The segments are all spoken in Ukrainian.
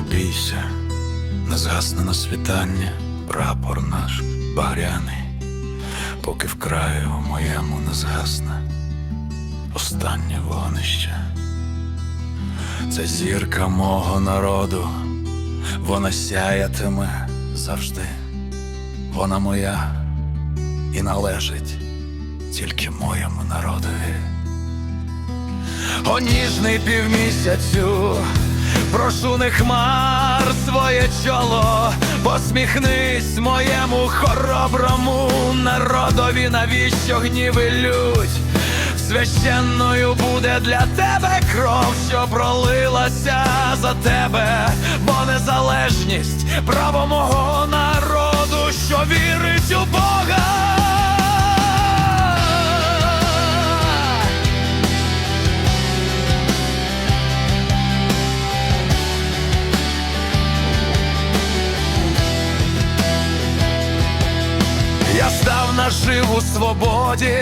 бійся, не згасне на світання прапор наш багряний, поки в краю моєму не згасне останнє вогнище. Це зірка мого народу, вона сяятиме завжди, вона моя і належить тільки моєму народові. О ніжний півмісяцю, прошу не хмар своє чоло, посміхнись моєму хороброму народові, навіщо гніви лють? Священною буде для тебе кров, що пролилася за тебе, бо незалежність право мого народу, що вірить у Бога. Нажив у свободі,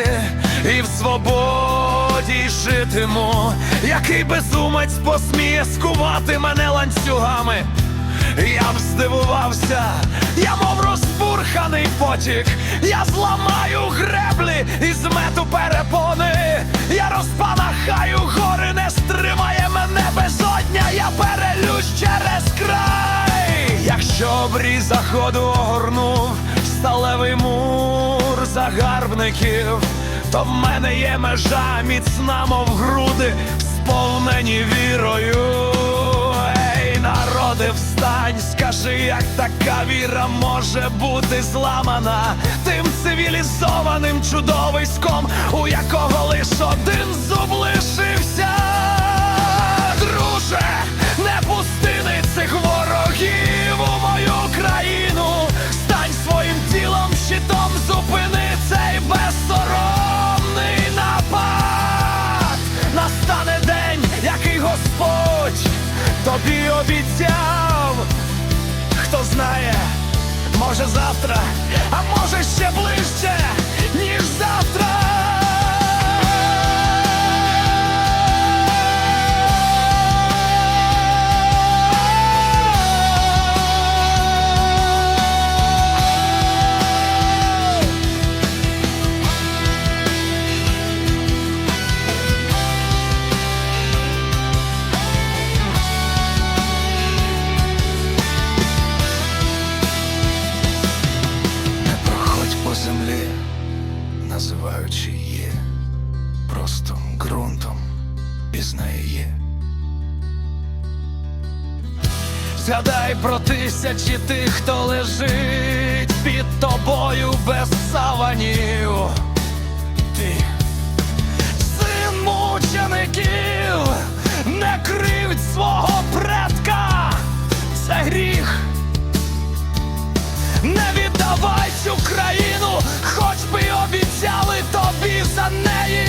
і в свободі житиму, який безумець посміє скувати мене ланцюгами. Я б здивувався, я мов розпурханий потік, я зламаю греблі і змету перепони, я розпанахаю гори, не стримає мене безодня, я перелюсь через край, якщо обріз заходу огорнув сталевий мур загарбників, то в мене є межа міцна, мов груди, сповнені вірою. Ей, народи, встань, скажи, як така віра може бути зламана тим цивілізованим чудовиськом, у якого лиш один зуб лишився. Обіцяв. Хто знає, може завтра, а може пізнає її. Згадай про тисячі тих, хто лежить під тобою без саванів. Ти син мучеників, не кривдь свого предка, це гріх. Не віддавай цю країну, хоч би обіцяли тобі за неї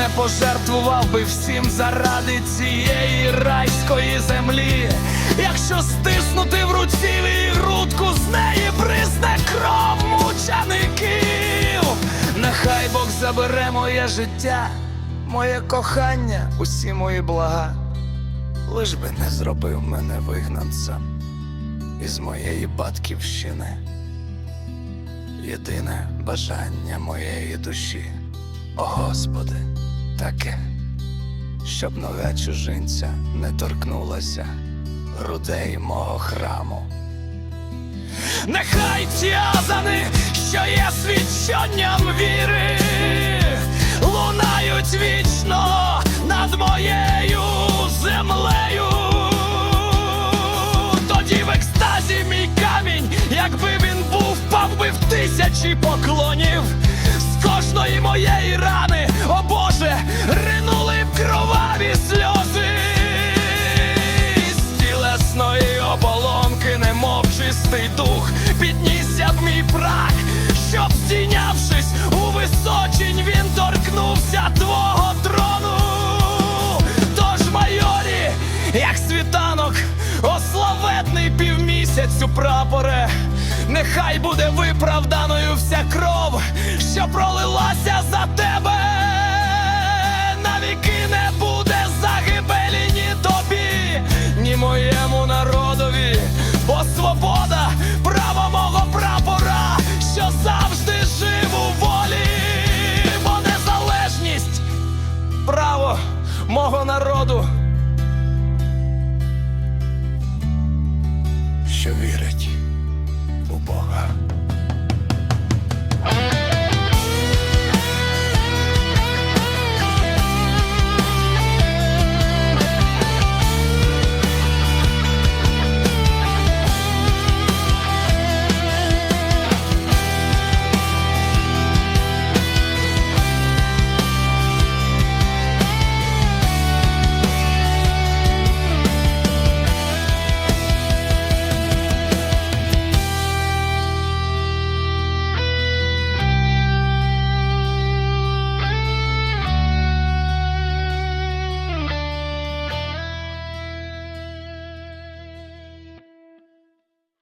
не пожертвував би всім заради цієї райської землі, якщо стиснути в руці її грудку, з неї бризне кров мучеників. Нехай Бог забере моє життя, моє кохання, усі мої блага, лиш би не зробив мене вигнанцем із моєї батьківщини. Єдине бажання моєї душі, о Господи, таке, щоб нога чужинця не торкнулася грудей мого храму. Нехай ті азани, що є свідченням віри, лунають вічно над моєю землею. Тоді в екстазі мій камінь, якби він був, впав би в тисячі поклонів. З кожної моєї рани, піднісся б мій прах, щоб здійнявшись у височень, він торкнувся твого трону. Тож, майорі, як світанок, ославетний півмісяцю прапоре, нехай буде виправданою вся кров, що пролилася що вірить у Бога.